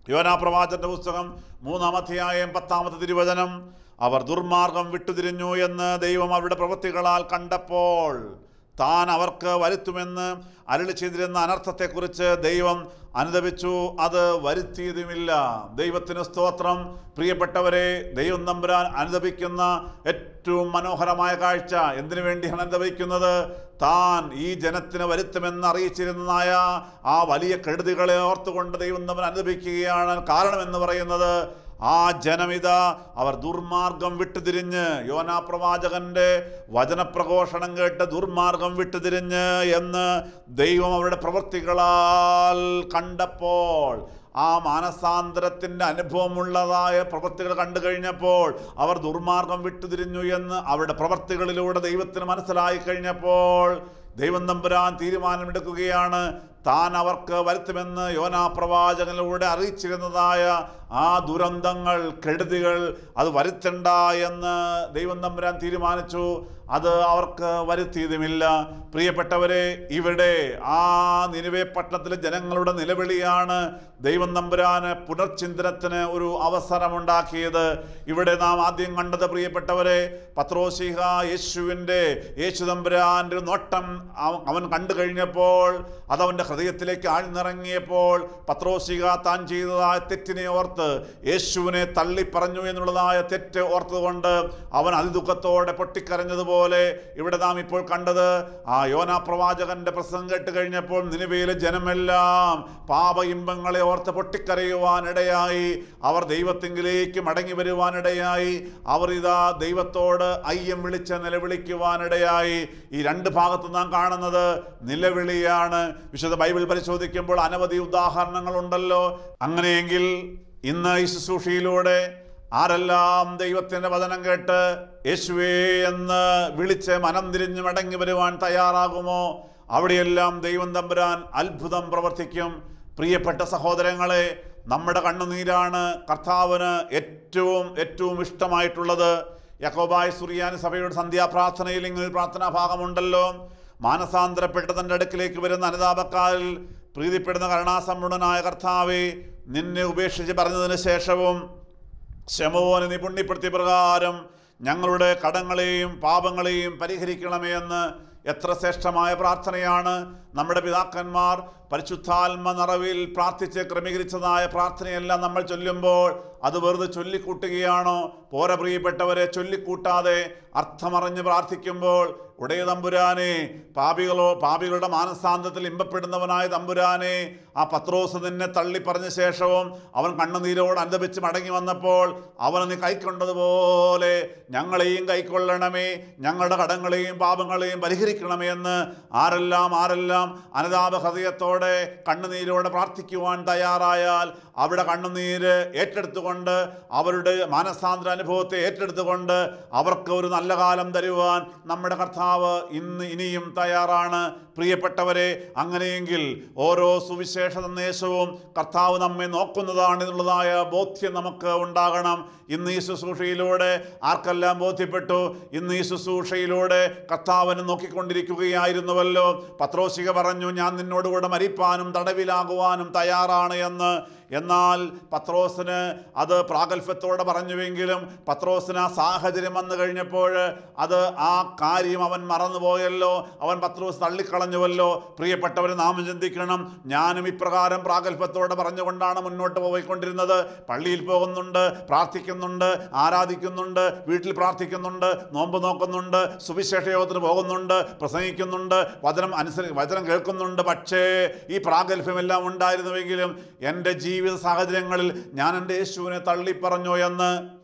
യോനാ പ്രവാചന്റെ പുസ്തകം മൂന്നാം അധ്യായം പത്താമത്തെ തിരുവചനം അവർ ദുർമാർഗം വിട്ടുതിരിഞ്ഞു എന്ന് ദൈവം അവരുടെ പ്രവൃത്തികളാൽ കണ്ടപ്പോൾ താൻ അവർക്ക് വരുത്തുമെന്ന് അരുളി ചെയ്തിരുന്ന അനർത്ഥത്തെക്കുറിച്ച് ദൈവം അനുദപിച്ചു. അത് വരുത്തിയതുമില്ല. ദൈവത്തിന് സ്തോത്രം. പ്രിയപ്പെട്ടവരെ ദൈവം നമ്പുരാൻ അനുദപിക്കുന്ന ഏറ്റവും മനോഹരമായ കാഴ്ച എന്തിനു വേണ്ടിയാണ് അനുദപിക്കുന്നത്? താൻ ഈ ജനത്തിന് വരുത്തുമെന്ന് അറിയിച്ചിരുന്നതായ ആ വലിയ കെടുതികളെ ഓർത്തുകൊണ്ട് ദൈവം നമ്പൻ അനുദപിക്കുകയാണ് കാരണമെന്ന് പറയുന്നത്. ആ ജനമിത അവർ ദുർമാർഗം വിട്ടുതിരിഞ്ഞ് യോനാ പ്രവാചകന്റെ വചനപ്രഘോഷണം കേട്ട് ദുർമാർഗം വിട്ടുതിരിഞ്ഞ് എന്ന് ദൈവം അവരുടെ പ്രവൃത്തികളാൽ കണ്ടപ്പോൾ ആ മാനസാന്തരത്തിന്റെ അനുഭവമുള്ളതായ പ്രവൃത്തികൾ കണ്ടു കഴിഞ്ഞപ്പോൾ അവർ ദുർമാർഗം വിട്ടുതിരിഞ്ഞു എന്ന് അവരുടെ പ്രവൃത്തികളിലൂടെ ദൈവത്തിന് മനസ്സിലായി കഴിഞ്ഞപ്പോൾ ദൈവം നമ്പുരാൻ തീരുമാനമെടുക്കുകയാണ്. താൻ അവർക്ക് വരുത്തുമെന്ന് യോനാ പ്രവാചകനിലൂടെ അറിയിച്ചിരുന്നതായ ആ ദുരന്തങ്ങൾ കെടുതികൾ അത് വരുത്തണ്ട എന്ന് ദൈവം തമ്പുരാൻ തീരുമാനിച്ചു. അത് അവർക്ക് വരുത്തിയതുമില്ല. പ്രിയപ്പെട്ടവരെ ഇവിടെ ആ നിലവേ പട്ടണത്തിലെ ജനങ്ങളുടെ നിലവിളിയാണ് ദൈവം തമ്പുരാന് പുനർചിന്തനത്തിന് ഒരു അവസരമുണ്ടാക്കിയത്. ഇവിടെ നാം ആദ്യം കണ്ടത് പ്രിയപ്പെട്ടവരെ പത്രോശിഹ യേശുവിന്റെ യേശു തമ്പുരാന്റെ നോട്ടം അവൻ കണ്ടു കഴിഞ്ഞപ്പോൾ അതവന്റെ ഹൃദയത്തിലേക്ക് ആഴ്ന്നിറങ്ങിയപ്പോൾ പത്രോസിക താൻ ചെയ്തതായ തെറ്റിനെ ഓർത്ത് യേശുവിനെ തള്ളി പറഞ്ഞു എന്നുള്ളതായ തെറ്റ് ഓർത്തുകൊണ്ട് അവൻ അതിദുഃഖത്തോടെ പൊട്ടിക്കരഞ്ഞതുപോലെ ഇവിടെ നാം ഇപ്പോൾ കണ്ടത്. ആ യോനാ പ്രവാചകന്റെ പ്രസംഗം കേട്ട് കഴിഞ്ഞപ്പോൾ നിലവിലെ ജനമെല്ലാം പാപ ഇമ്പങ്ങളെ ഓർത്ത് പൊട്ടിക്കരയുവാനിടയായി. അവർ ദൈവത്തെങ്കിലേക്ക് മടങ്ങി വരുവാനിടയായി. അവർ ഇതാ ദൈവത്തോട് അയ്യം വിളിച്ച് നിലവിളിക്കുവാനിടയായി. ഈ രണ്ട് ഭാഗത്ത് നാം കാണുന്നത് നിലവിളിയാണ്. വിശുദ്ധ ബൈബിൾ പരിശോധിക്കുമ്പോൾ അനവധി ഉദാഹരണങ്ങളുണ്ടല്ലോ. അങ്ങനെയെങ്കിൽ ഇന്ന് ഈ ശുശ്രൂഷയിലൂടെ ആരെല്ലാം ദൈവത്തിന്റെ വചനം കേട്ട് യേശുവേ എന്ന് വിളിച്ച് മനം തിരിഞ്ഞ് മടങ്ങി വരുവാൻ തയ്യാറാകുമോ? അവിടെയെല്ലാം ദൈവം തമ്പുരാൻ അത്ഭുതം പ്രവർത്തിക്കും. പ്രിയപ്പെട്ട സഹോദരങ്ങളെ നമ്മുടെ കണ്ണുനീരാണ് കർത്താവിന് ഏറ്റവും ഏറ്റവും ഇഷ്ടമായിട്ടുള്ളത്. യക്കോബായ് സുറിയാനി സഭയുടെ സന്ധ്യാപ്രാർത്ഥനയിൽ ഇങ്ങനെ ഒരു പ്രാർത്ഥനാ ഭാഗമുണ്ടല്ലോ മാനസാന്തരപ്പെട്ട് തന്റെ അടുക്കിലേക്ക് വരുന്ന അനുതാപക്കാരിൽ പ്രീതിപ്പെടുന്ന കരുണാസമ്പൂർണനായ കർത്താവെ നിന്നെ ഉപേക്ഷിച്ച് പറഞ്ഞതിന് ശേഷവും ശമോനെ നീ പുണ്യപ്പെടുത്തിയ പ്രകാരം ഞങ്ങളുടെ കടങ്ങളെയും പാപങ്ങളെയും പരിഹരിക്കണമേ എന്ന് എത്ര ശ്രേഷ്ഠമായ പ്രാർത്ഥനയാണ്. നമ്മുടെ പിതാക്കന്മാർ പരിശുദ്ധാത്മ നിറവിൽ പ്രാർത്ഥിച്ച് ക്രമീകരിച്ചതായ പ്രാർത്ഥനയെല്ലാം നമ്മൾ ചൊല്ലുമ്പോൾ അത് വെറുതെ ചൊല്ലിക്കൂട്ടുകയാണോ? പോര പ്രിയപ്പെട്ടവരെ ചൊല്ലിക്കൂട്ടാതെ അർത്ഥമറിഞ്ഞ് പ്രാർത്ഥിക്കുമ്പോൾ ഉടയ തമ്പുരാനെ പാപികളോ പാപികളുടെ മാനസാന്തത്തിൽ ഇമ്പപ്പെടുന്നവനായ തമ്പുരാനെ ആ പത്രോസ് നിന്നെ തള്ളി പറഞ്ഞ ശേഷവും അവൻ കണ്ണുനീരോട് അനുദപിച്ച് മടങ്ങി വന്നപ്പോൾ അവനെ നീ കൈക്കൊണ്ടതുപോലെ ഞങ്ങളെയും കൈക്കൊള്ളണമേ ഞങ്ങളുടെ കടങ്ങളെയും പാപങ്ങളെയും പരിഹരിക്കണമേ എന്ന് ആരെല്ലാം ആരെല്ലാം അനുതാപ ഹൃദയത്തോടെ കണ്ണുനീരോടെ പ്രാർത്ഥിക്കുവാൻ തയ്യാറായാൽ അവിടെ കണ്ണുനീര് ഏറ്റെടുത്തുകൊണ്ട് അവരുടെ മാനസാന്തര അനുഭവത്തെ ഏറ്റെടുത്തുകൊണ്ട് അവർക്ക് ഒരു നല്ല കാലം തരുവാൻ നമ്മുടെ കർത്താവ് ഇന്ന് ഇനിയും തയ്യാറാണ്. പ്രിയപ്പെട്ടവരെ അങ്ങനെയെങ്കിൽ ഓരോ സുവിശേഷ സന്ദേശവും കർത്താവ് നമ്മെ നോക്കുന്നതാണ് എന്നുള്ളതായ ബോധ്യം നമുക്ക് ഉണ്ടാകണം. ഇന്ന് ഈ ശുശ്രൂഷയിലൂടെ ആർക്കെല്ലാം ബോധ്യപ്പെട്ടു? ഇന്ന് ഈ ശുശ്രൂഷയിലൂടെ കർത്താവിനെ നോക്കിക്കൊണ്ടിരിക്കുകയായിരുന്നുവല്ലോ. പത്രോശിക പറഞ്ഞു ഞാൻ നിന്നോടുകൂടെ മരിപ്പാനും തടവിലാകുവാനും തയ്യാറാണ് എന്ന്. എന്നാൽ പത്രോസിന് അത് പ്രാഗൽഭ്യത്തോടെ പറഞ്ഞുവെങ്കിലും പത്രോസിന് ആ സാഹചര്യം വന്നു കഴിഞ്ഞപ്പോൾ അത് ആ കാര്യം അവൻ മറന്നുപോയല്ലോ. അവൻ പത്രോസ് തള്ളിക്കളഞ്ഞുവല്ലോ. പ്രിയപ്പെട്ടവരെ നാം ചിന്തിക്കണം. ഞാനും ഇപ്രകാരം പ്രാഗൽഭ്യത്തോടെ പറഞ്ഞുകൊണ്ടാണ് മുന്നോട്ട് പോയിക്കൊണ്ടിരുന്നത്. പള്ളിയിൽ പോകുന്നുണ്ട് പ്രാർത്ഥിക്കുന്നുണ്ട് ആരാധിക്കുന്നുണ്ട് വീട്ടിൽ പ്രാർത്ഥിക്കുന്നുണ്ട് നോമ്പ് നോക്കുന്നുണ്ട് സുവിശേഷയോഗത്തിന് പോകുന്നുണ്ട് പ്രസംഗിക്കുന്നുണ്ട് വചനം അനുസരി വചനം കേൾക്കുന്നുണ്ട്. പക്ഷേ ഈ പ്രാഗൽഭ്യമെല്ലാം ഉണ്ടായിരുന്നുവെങ്കിലും എന്റെ ജീവിത സാഹചര്യങ്ങളിൽ ഞാൻ എന്റെ യേശുവിനെ തള്ളിപ്പറഞ്ഞു എന്ന്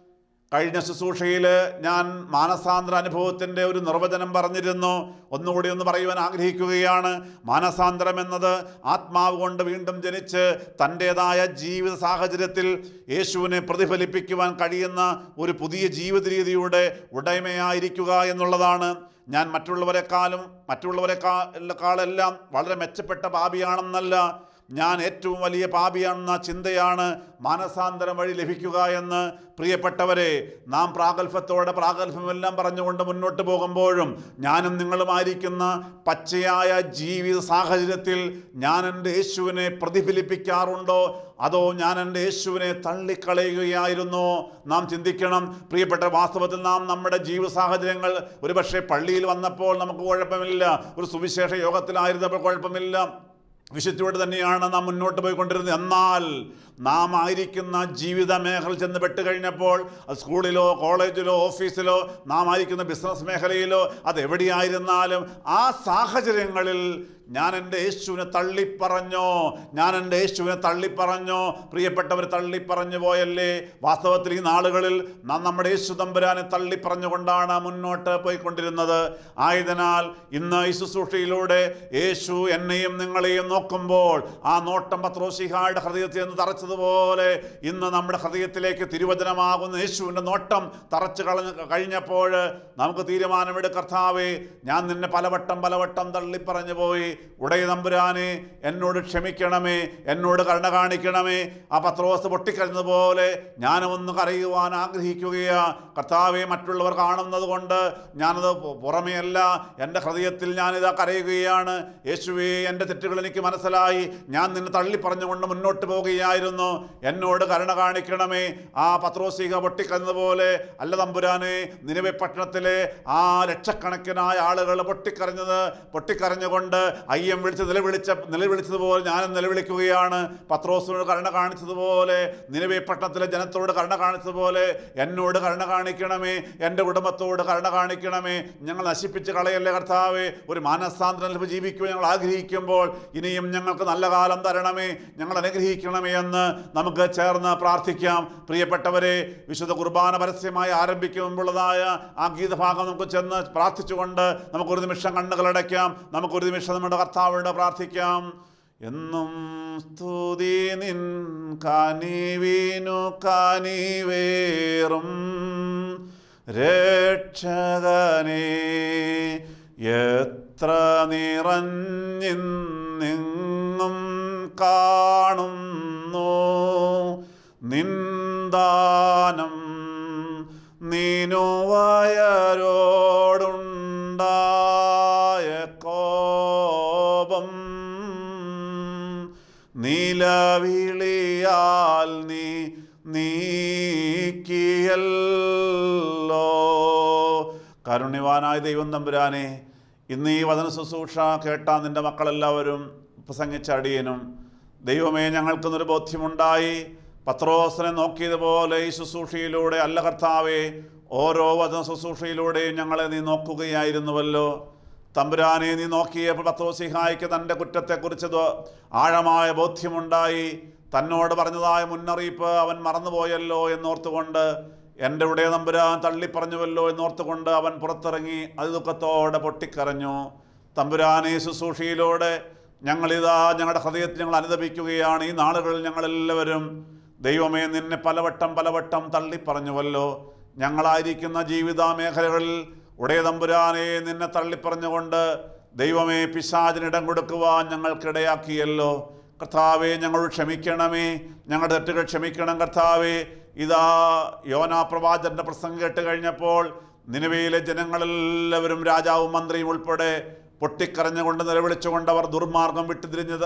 കഴിഞ്ഞ ശുശ്രൂഷയിൽ ഞാൻ മാനസാന്തര അനുഭവത്തിന്റെ ഒരു നിർവചനം പറഞ്ഞിരുന്നു. ഒന്നുകൂടി ഒന്ന് പറയുവാൻ ആഗ്രഹിക്കുകയാണ്. മാനസാന്തരം എന്നത് ആത്മാവ് കൊണ്ട് വീണ്ടും ജനിച്ച് തന്റേതായ ജീവിത സാഹചര്യത്തിൽ യേശുവിനെ പ്രതിഫലിപ്പിക്കുവാൻ കഴിയുന്ന ഒരു പുതിയ ജീവിത രീതിയുടെ ഉടമയായിരിക്കുക എന്നുള്ളതാണ്. ഞാൻ മറ്റുള്ളവരെക്കാളും മറ്റുള്ളവരെക്കാളെല്ലാം വളരെ മെച്ചപ്പെട്ട പാപിയാണെന്നല്ല ഞാൻ ഏറ്റവും വലിയ പാപിയാണെന്ന ചിന്തയാണ് മാനസാന്തരം വഴി ലഭിക്കുക എന്ന്. പ്രിയപ്പെട്ടവരെ നാം പ്രാഗൽഭത്തോടെ പ്രാഗൽഭ്യമെല്ലാം പറഞ്ഞുകൊണ്ട് മുന്നോട്ട് പോകുമ്പോഴും ഞാനും നിങ്ങളുമായിരിക്കുന്ന പച്ചയായ ജീവിത സാഹചര്യത്തിൽ ഞാൻ എന്റെ യേശുവിനെ പ്രതിഫലിപ്പിക്കാറുണ്ടോ? അതോ ഞാൻ എന്റെ യേശുവിനെ തള്ളിക്കളയുകയായിരുന്നോ? നാം ചിന്തിക്കണം. പ്രിയപ്പെട്ട വാസ്തവത്തിൽ നാം നമ്മുടെ ജീവിത സാഹചര്യങ്ങൾ ഒരുപക്ഷെ പള്ളിയിൽ വന്നപ്പോൾ നമുക്ക് കുഴപ്പമില്ല. ഒരു സുവിശേഷ യോഗത്തിലായിരുന്നപ്പോൾ കുഴപ്പമില്ല. വിശുദ്ധിയോട് തന്നെയാണ് നാം മുന്നോട്ട് പോയിക്കൊണ്ടിരുന്നത്. എന്നാൽ നാം ആയിരിക്കുന്ന ജീവിത മേഖല ചെന്ന് പെട്ട് കഴിഞ്ഞപ്പോൾ സ്കൂളിലോ കോളേജിലോ ഓഫീസിലോ നാം ആയിരിക്കുന്ന ബിസിനസ് മേഖലയിലോ അത് എവിടെയായിരുന്നാലും ആ സാഹചര്യങ്ങളിൽ ഞാൻ എന്റെ യേശുവിനെ തള്ളിപ്പറഞ്ഞോ ഞാൻ എന്റെ യേശുവിനെ തള്ളിപ്പറഞ്ഞോ പ്രിയപ്പെട്ടവർ തള്ളിപ്പറഞ്ഞു പോയല്ലേ? വാസ്തവത്തിൽ ഈ നാളുകളിൽ നാം നമ്മുടെ യേശു തമ്പുരാനെ തള്ളിപ്പറഞ്ഞുകൊണ്ടാണ് മുന്നോട്ട് പോയിക്കൊണ്ടിരുന്നത്. ആയതിനാൽ ഇന്ന് ഈ ശുശ്രൂഷയിലൂടെ യേശു എന്നെയും നിങ്ങളെയും നോക്കുമ്പോൾ ആ നോട്ടം പത്രോശിഹായുടെ ഹൃദയത്തിൽ നിന്ന് തറച്ചതുപോലെ ഇന്ന് നമ്മുടെ ഹൃദയത്തിലേക്ക് തിരുവചനമാകുന്ന യേശുവിന്റെ നോട്ടം തറച്ചു കളഞ്ഞ് കഴിഞ്ഞപ്പോൾ നമുക്ക് തീരുമാനമെടു കർത്താവേ ഞാൻ നിന്നെ പലവട്ടം പലവട്ടം തള്ളിപ്പറഞ്ഞു പോയി. ഉടയ തമ്പുരാനെ എന്നോട് ക്ഷമിക്കണമേ എന്നോട് കരുണ കാണിക്കണമേ. ആ പത്രോസ് പൊട്ടിക്കഴിഞ്ഞതുപോലെ ഞാനും ഒന്ന് കരയുവാൻ ആഗ്രഹിക്കുകയാ. കർത്താവെ മറ്റുള്ളവർ കാണുന്നത് കൊണ്ട് ഞാനത് പുറമെയല്ല എന്റെ ഹൃദയത്തിൽ ഞാനിതാ കരയുകയാണ്. യേശുവേ എന്റെ തെറ്റുകൾ എനിക്ക് മനസ്സിലായി. ഞാൻ നിന്നെ തള്ളിപ്പറഞ്ഞുകൊണ്ട് മുന്നോട്ട് മുന്നോട്ട് പോവുകയായിരുന്നു എന്നോട് കരുണ കാണിക്കണമേ ആ പത്രോസിക പൊട്ടിക്കരഞ്ഞതുപോലെ അല്ല തമ്പുരാനെ നിലവെ പട്ടണത്തിലെ ആ ലക്ഷക്കണക്കിനായ ആളുകൾ പൊട്ടിക്കരഞ്ഞത് പൊട്ടിക്കരഞ്ഞുകൊണ്ട് അയ്യം വിളിച്ച് നിലവിളിച്ച നിലവിളിച്ചതുപോലെ ഞാനും നിലവിളിക്കുകയാണ്. പത്രോസിനോട് കരുണ കാണിച്ചതുപോലെ നിലവെ പട്ടണത്തിലെ ജനത്തോട് കരുണ കാണിച്ചതുപോലെ എന്നോട് കരുണ കാണിക്കണമേ എന്റെ കുടുംബത്തോട് കരുണ കാണിക്കണമേ. ഞങ്ങൾ നശിപ്പിച്ച് കളയല്ലേ കർത്താവേ ഒരു മാനസാന്തരം ലഭ്യ ജീവിക്കുവാൻ ഞങ്ങൾ ആഗ്രഹിക്കുമ്പോൾ ഇനിയും ഞങ്ങൾക്ക് നല്ല കാലം തരണമേ ഞങ്ങൾ അനുഗ്രഹിക്കണമേ എന്ന് നമുക്ക് ചേർന്ന് പ്രാർത്ഥിക്കാം. പ്രിയപ്പെട്ടവരെ വിശുദ്ധ കുർബാന പരസ്യമായി ആരംഭിക്കുമ്പോഴുള്ളതായ ആ ഗീതഭാഗം നമുക്ക് ചെന്ന് പ്രാർത്ഥിച്ചുകൊണ്ട് നമുക്കൊരു നിമിഷം കണ്ണുകളടയ്ക്കാം നമുക്കൊരു നിമിഷം നമ്മുടെ കർത്താവിനോട് പ്രാർത്ഥിക്കാം. എന്നും സ്തുതി നിൻ കനിവീനു കനിവേറും. രക്ഷകനെ എത്ര നിറഞ്ഞിന്നെങ്ങും കാണുന്നു. നിന്ദാനം നീനു വയരോടുണ്ടായ കോപം. നിലവിളിയാൽ നീ നീക്കിയല്ലോ. കരുണ്യവാനായ ദൈവം തമ്പുരാനെ ഇന്ന് ഈ വചന ശുശ്രൂഷ കേട്ട നിന്റെ മക്കളെല്ലാവരും പ്രസംഗിച്ച അടിയനും ദൈവമേ ഞങ്ങൾക്കൊന്നൊരു ബോധ്യമുണ്ടായി. പത്രോസിനെ നോക്കിയതുപോലെ ഈ ശുശ്രൂഷയിലൂടെ അല്ല കർത്താവേ ഓരോ വചന ശുശ്രൂഷയിലൂടെയും ഞങ്ങളെ നീ നോക്കുകയായിരുന്നുവല്ലോ. തമ്പുരാനെ നീ നോക്കിയപ്പോൾ പത്രോസിഹായിക്ക് തന്റെ കുറ്റത്തെക്കുറിച്ച് ആഴമായ ബോധ്യമുണ്ടായി. തന്നോട് പറഞ്ഞതായ മുന്നറിയിപ്പ് അവൻ മറന്നുപോയല്ലോ എന്നോർത്തുകൊണ്ട് എന്റെ ഉടയ തമ്പുരാൻ തള്ളിപ്പറഞ്ഞുവല്ലോ എന്നോർത്തുകൊണ്ട് അവൻ പുറത്തിറങ്ങി അതിദുഃഖത്തോടെ പൊട്ടിക്കരഞ്ഞു. തമ്പുരാനെ ശുശ്രൂഷയിലൂടെ ഞങ്ങളിതാ ഞങ്ങളുടെ ഹൃദയത്തിൽ ഞങ്ങൾ അനുദപിക്കുകയാണ്. ഈ നാളുകളിൽ ഞങ്ങളെല്ലാവരും ദൈവമേ നിന്നെ പലവട്ടം പലവട്ടം തള്ളിപ്പറഞ്ഞുവല്ലോ. ഞങ്ങളായിരിക്കുന്ന ജീവിത മേഖലകളിൽ ഉടയ തമ്പുരാനെ നിന്നെ തള്ളിപ്പറഞ്ഞുകൊണ്ട് ദൈവമേ പിശാചിനിടം കൊടുക്കുവാൻ ഞങ്ങൾക്കിടയാക്കിയല്ലോ. കർത്താവെ ഞങ്ങൾ ക്ഷമിക്കണമേ. ഞങ്ങളുടെ തെറ്റുകൾ ക്ഷമിക്കണം കർത്താവെ. ഇതാ യോനാ പ്രവാചന്റെ പ്രസംഗം കേട്ട് കഴിഞ്ഞപ്പോൾ നിലവിലെ ജനങ്ങളെല്ലാവരും രാജാവും മന്ത്രിയും ഉൾപ്പെടെ പൊട്ടിക്കരഞ്ഞുകൊണ്ട് നിലവിളിച്ചുകൊണ്ട് അവർ ദുർമാർഗം വിട്ടുതിരിഞ്ഞ്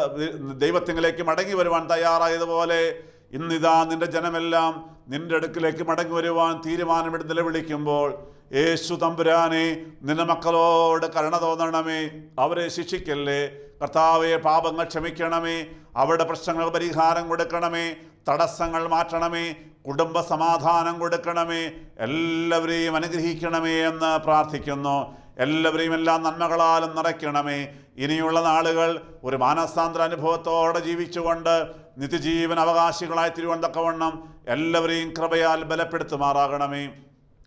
ദൈവത്തിങ്കിലേക്ക് മടങ്ങി വരുവാൻ തയ്യാറായതുപോലെ ഇന്നിതാ നിന്റെ ജനമെല്ലാം നിന്റെ അടുക്കിലേക്ക് മടങ്ങി വരുവാൻ തീരുമാനമെടുത്ത് നിലവിളിക്കുമ്പോൾ യേശു തമ്പുരാനെ നിന്റെ മക്കളോട് കരുണ തോന്നണമേ. അവരെ ശിക്ഷിക്കല്ലേ. കർത്താവെ പാപങ്ങൾ ക്ഷമിക്കണമേ. അവരുടെ പ്രശ്നങ്ങൾ പരിഹാരം കൊടുക്കണമേ. തടസ്സങ്ങൾ മാറ്റണമേ. കുടുംബ സമാധാനം കൊടുക്കണമേ. എല്ലാവരെയും അനുഗ്രഹിക്കണമേ എന്ന് പ്രാർത്ഥിക്കുന്നു. എല്ലാവരെയും എല്ലാ നന്മകളാലും നിറയ്ക്കണമേ. ഇനിയുള്ള നാളുകൾ ഒരു മാനസാന്തര അനുഭവത്തോടെ ജീവിച്ചുകൊണ്ട് നിത്യജീവൻ അവകാശികളായി തിരുവനന്തക്കവണ്ണം എല്ലാവരെയും കൃപയാൽ ബലപ്പെടുത്തുമാറാകണമേ.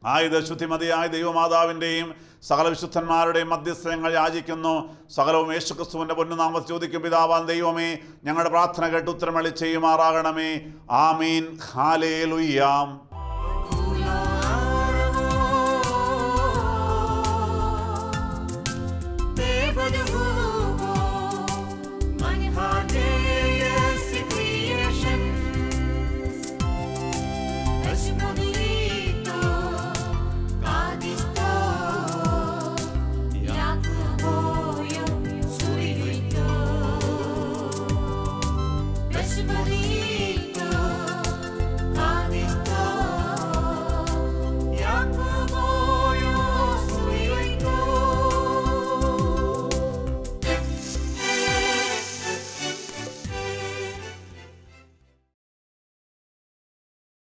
ആയുധ ശുദ്ധിമതിയായ ദൈവമാതാവിന്റെയും സകല വിശുദ്ധന്മാരുടെയും മധ്യസ്ഥങ്ങൾ യാചിക്കുന്നു. സകലവും യേശുക്രിസ്തുവിന്റെ പൊന്നുനാമത്തിൽ ചോദിക്കും പിതാവാൻ ദൈവമേ ഞങ്ങളുടെ പ്രാർത്ഥന കേട്ട് ഉത്തരമളി ചെയ്യുമാറാകണമേ ആമീൻ. ഹാലേ ലുയ്യാം